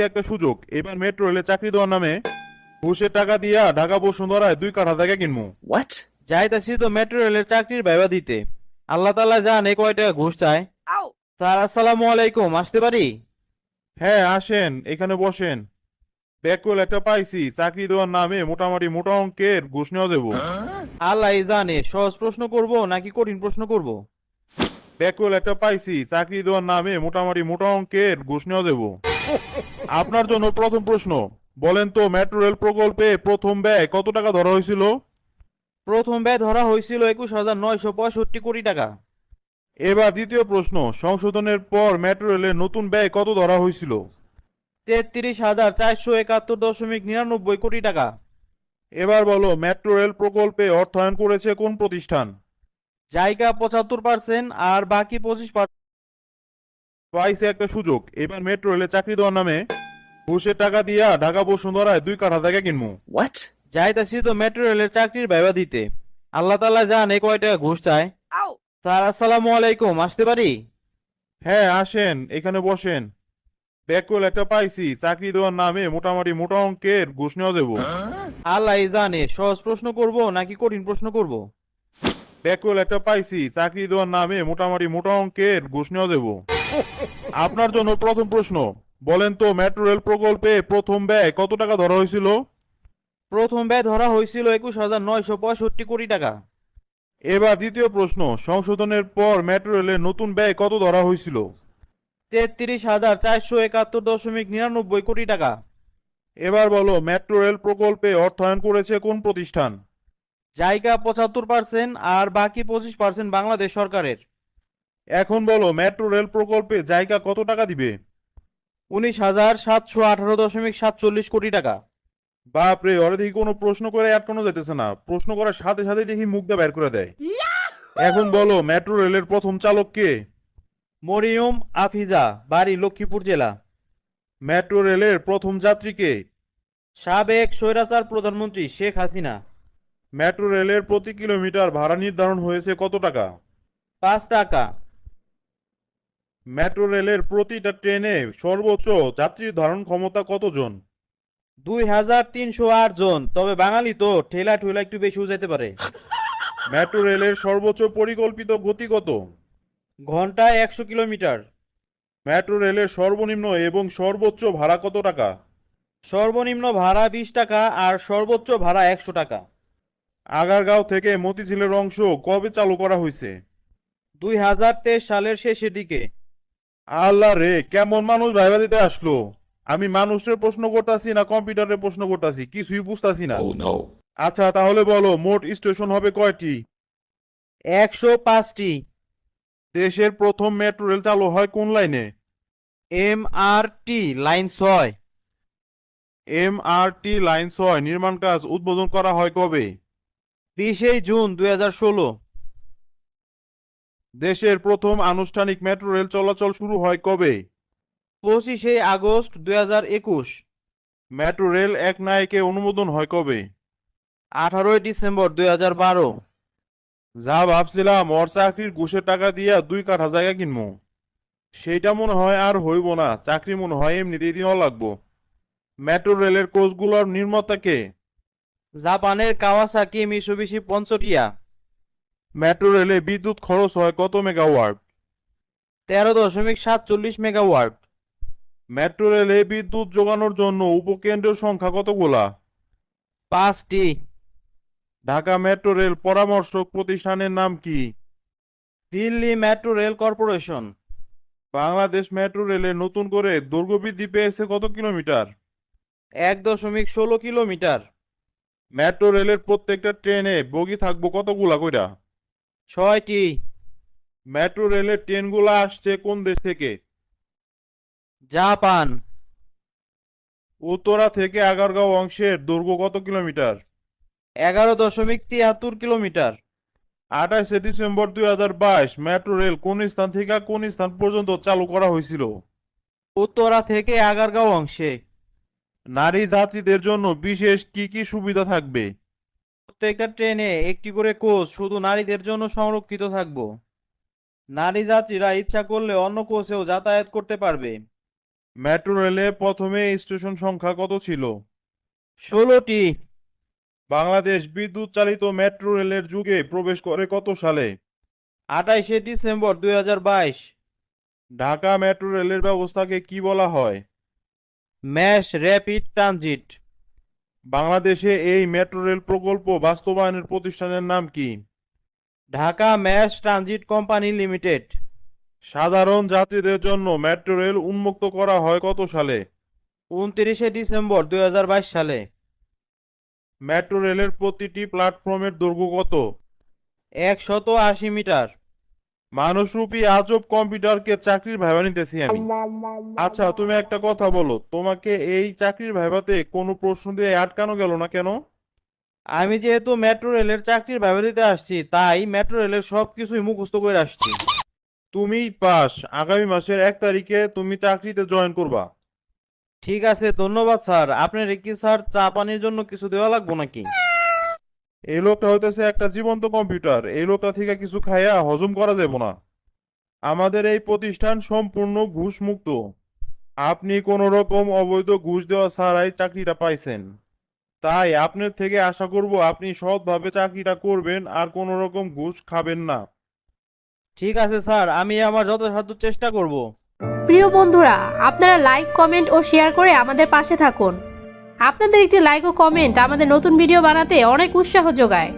একটা সুযোগ। এবার মেট্রো রেলে চাকরি দেওয়ার নামে ঘুষের টাকা দিয়া ঢাকা বসুন্ধরায় দুই কাঠা জায়গা কিনবো What? যাইতাছি তো মেট্রো রেলের চাকরির ভাইবা দিতে। আল্লাহ তাআলা জানে কয় টাকা ঘুষ চায়। স্যার আসসালামু আলাইকুম আসতে পারি? হ্যাঁ আসেন এখানে বসেন। ব্যাকুল একটা পাইছি চাকরি দেওয়ার নামে মোটামুটি মোটা অঙ্কের ঘুষ নেওয়া দেবো। আল্লাহ জানে সহজ প্রশ্ন করব নাকি কঠিন প্রশ্ন করব? ব্যাকুল একটা পাইছি চাকরি দেওয়ার নামে মোটামুটি মোটা অঙ্কের ঘুষ নেওয়া দেবো। আপনার জন্য প্রথম প্রশ্ন। বলেন তো মেট্রো রেল প্রকল্পে প্রথম ব্যয় কত টাকা ধরা হয়েছিল? প্রথম ব্যয় ধরা হয়েছিল একুশ হাজার নয়শো পঁয়ষট্টি কোটি টাকা। এবার দ্বিতীয় প্রশ্ন সংশোধনের পর মেট্রো রেলের নতুন ব্যয় কত ধরা হয়েছিল? তেত্রিশ হাজার চারশো একাত্তর দশমিক নিরানব্বই কোটি টাকা। এবার বলো মেট্রো রেল প্রকল্পে অর্থায়ন করেছে কোন প্রতিষ্ঠান? জায়গা পঁচাত্তর পার্সেন্ট আর বাকি পঁচিশ পার্সেন্ট পাইছে একটা সুযোগ। এবার মেট্রো রেলে চাকরি দেওয়ার নামে ঘুষের টাকা দিয়া ঢাকা বসুন্ধরায় দুই কাঠা জায়গা কিনবো What? যাইতাছি তো মেট্রো রেলের চাকরির ভাইবা দিতে। আল্লাহ তাআলা জানে কয় টাকা ঘুষ চায়। স্যার আসসালামু আলাইকুম আসতে পারি? হ্যাঁ আসেন এখানে বসেন। ব্যাকুল একটা পাইছি চাকরি দেওয়ার নামে মোটামুটি মোটা অঙ্কের ঘুষ নেওয়া দেবো আল্লাহ জানে সহজ প্রশ্ন করব নাকি কঠিন প্রশ্ন করব? ব্যাকুল একটা পাইছি চাকরি দেওয়ার নামে মোটামুটি মোটা অঙ্কের ঘুষ নেওয়া দেবো আপনার জন্য প্রথম প্রশ্ন বলেন তো মেট্রো রেল প্রকল্পে প্রথম ব্যয় কত টাকা ধরা হয়েছিল? প্রথম ব্যয় ধরা হয়েছিল একুশ হাজার নয়শো পঁয়ষট্টি কোটি টাকা। এবার দ্বিতীয় প্রশ্ন সংশোধনের পর মেট্রো রেলের নতুন ব্যয় কত ধরা হয়েছিল? তেত্রিশ হাজার চারশো একাত্তর দশমিক নিরানব্বই কোটি টাকা। এবার বলো মেট্রো রেল প্রকল্পে অর্থায়ন করেছে কোন প্রতিষ্ঠান? জায়গা পঁচাত্তর পার্সেন্ট আর বাকি পঁচিশ পার্সেন্ট বাংলাদেশ সরকারের। এখন বলো মেট্রো রেল প্রকল্পে জায়গা কত টাকা দিবে? উনিশ হাজার সাতশো আঠারো দশমিক সাতচল্লিশ কোটি টাকা। বাপরে ওরা দেখি কোনো প্রশ্ন করে আটকানো যেতেছে না। প্রশ্ন করার সাথে সাথে দেখি মুখটা বের করে দেয়। এখন বলো মেট্রো রেলের প্রথম চালক কে? মরিয়ম আফিজা বাড়ি লক্ষ্মীপুর জেলা। মেট্রো রেলের প্রথম যাত্রী কে? সাবেক স্বৈরাচার প্রধানমন্ত্রী শেখ হাসিনা। মেট্রো রেলের প্রতি কিলোমিটার ভাড়া নির্ধারণ হয়েছে কত টাকা? পাঁচ টাকা। মেট্রো রেলের প্রতিটা ট্রেনে সর্বোচ্চ যাত্রী ধারণ ক্ষমতা কতজন? দুই হাজার তিনশো আট জন। তবে বাঙালি তো ঠেলা ঠেলা একটু বেশিও যেতে পারে। মেট্রো রেলের সর্বোচ্চ পরিকল্পিত গতি কত? ঘন্টায় একশো কিলোমিটার। মেট্রো রেলের সর্বনিম্ন এবং সর্বোচ্চ ভাড়া কত টাকা? সর্বনিম্ন ভাড়া বিশ টাকা আর সর্বোচ্চ ভাড়া একশো টাকা। আগারগাঁও থেকে মতিঝিলের অংশ কবে চালু করা হয়েছে? দুই হাজার তেইশ সালের শেষের দিকে। আল্লাহ রে কেমন মানুষ ভাইবা দিতে আসলো? আমি মানুষের প্রশ্ন করতেছি না কম্পিউটারের প্রশ্ন করতেছি কিছুই বুঝতাছি না। Oh আচ্ছা তাহলে বলো মোট স্টেশন হবে কয়টি? একশো পাঁচটি। দেশের প্রথম মেট্রো রেল চালু হয় কোন লাইনে? এম আর টি লাইন ছয় এম আর টি লাইন ছয় নির্মাণ কাজ উদ্বোধন করা হয় কবে? বিশে জুন দুই হাজার ষোলো। দেশের প্রথম আনুষ্ঠানিক মেট্রো রেল চলাচল শুরু হয় কবে? পঁচিশে আগস্ট দুই হাজার একুশ। মেট্রো রেল এক নায়কে অনুমোদন হয় কবে? আঠারোই ডিসেম্বর দুই হাজার বারো। যা ভাবছিলাম ওর চাকরির ঘুষের টাকা দিয়া দুই কাঠা জায়গা কিনবো। সেইটা মনে হয় আর হইব না চাকরি মনে হয় এমনিতেই দিনও লাগবো। মেট্রো রেলের কোচগুলোর নির্মাতাকে জাপানের কাওয়াসাকি মিসুবিশি পঞ্চটিয়া। মেট্রো রেলে বিদ্যুৎ খরচ হয় কত মেগাওয়াট? তেরো দশমিক সাতচল্লিশ মেগাওয়াট। মেট্রো রেলে বিদ্যুৎ যোগানোর জন্য উপকেন্দ্রের সংখ্যা কতগুলা? পাঁচটি। ঢাকা মেট্রো রেল পরামর্শক প্রতিষ্ঠানের নাম কি? Delhi metro rail corporation. Bangladesh metro রেলে নতুন করে দৈর্ঘ্য বৃদ্ধি পেয়েছে কত কিলোমিটার? এক দশমিক ষোলো কিলোমিটার। মেট্রো রেলের প্রত্যেকটা ট্রেনে বগি থাকব কতগুলা কইরা? ছয়টি। মেট্রো রেলের ট্রেনগুলো আসছে কোন দেশ থেকে? জাপান। উত্তরা থেকে আগারগাঁও অংশের দৈর্ঘ্য কত কিলোমিটার? এগারো দশমিক তিয়াত্তর কিলোমিটার। আঠাশে ডিসেম্বর দুই হাজার বাইশ মেট্রো রেল কোন স্থান থেকে কোন স্থান পর্যন্ত চালু করা হয়েছিল? উত্তরা থেকে আগারগাঁও অংশে। নারী যাত্রীদের জন্য বিশেষ কি কি সুবিধা থাকবে? প্রত্যেকটা ট্রেনে একটি করে কোচ শুধু নারীদের জন্য সংরক্ষিত থাকব। নারী যাত্রীরা ইচ্ছা করলে অন্য কোচেও যাতায়াত করতে পারবে। মেট্রো রেলে প্রথমে স্টেশন সংখ্যা কত ছিল? ষোলোটি। বাংলাদেশ বিদ্যুৎ চালিত মেট্রো রেলের যুগে প্রবেশ করে কত সালে? আঠাইশে ডিসেম্বর দুই হাজার বাইশ। ঢাকা মেট্রো রেলের ব্যবস্থাকে কি বলা হয়? Mass rapid transit. বাংলাদেশে এই মেট্রো রেল প্রকল্প বাস্তবায়নের প্রতিষ্ঠানের নাম কি? Dhaka mass transit company limited. সাধারণ যাত্রীদের জন্য মেট্রো রেল উন্মুক্ত করা হয় কত সালে? উনত্রিশে ডিসেম্বর দুই হাজার বাইশ সালে। মেট্রো রেলের প্রতিটি প্ল্যাটফর্মের দৈর্ঘ্য কত? একশত আশি মিটার। মানুষরূপী আজব কম্পিউটারকে চাকরির ভাইবা নিতেছি আমি। আচ্ছা তুমি একটা কথা বলো তোমাকে এই চাকরির ভাইবাতে কোনো প্রশ্ন দিয়ে আটকানো গেল না কেন? আমি যেহেতু মেট্রো রেলের চাকরির ভাবে দিতে আসছি তাই মেট্রো রেলের সব কিছুই মুখস্থ করে আসছি। তুমি পাস আগামী মাসের এক তারিখে তুমি চাকরিতে জয়েন করবা। ঠিক আছে ধন্যবাদ স্যার। আপনার কি স্যার চা পানির জন্য কিছু দেওয়া লাগবো নাকি? এই লোকটা হইতেছে একটা জীবন্ত কম্পিউটার। এই লোকটা থেকে কিছু খাইয়া হজম করা যাবে না। আমাদের এই প্রতিষ্ঠান সম্পূর্ণ ঘুষ মুক্ত আপনি কোনো রকম অবৈধ ঘুষ দেওয়া ছাড়াই চাকরিটা পাইছেন। তাই আপনার থেকে আশা করব আপনি সৎভাবে চাকরিটা করবেন আর কোনো রকম ঘুষ খাবেন না। ঠিক আছে স্যার, আমি আমার যথাসাধ্য চেষ্টা করব। প্রিয় বন্ধুরা, আপনারা লাইক, কমেন্ট ও শেয়ার করে আমাদের পাশে থাকুন। আপনাদের একটি লাইক ও কমেন্ট আমাদের নতুন ভিডিও বানাতে অনেক উৎসাহ যোগায়।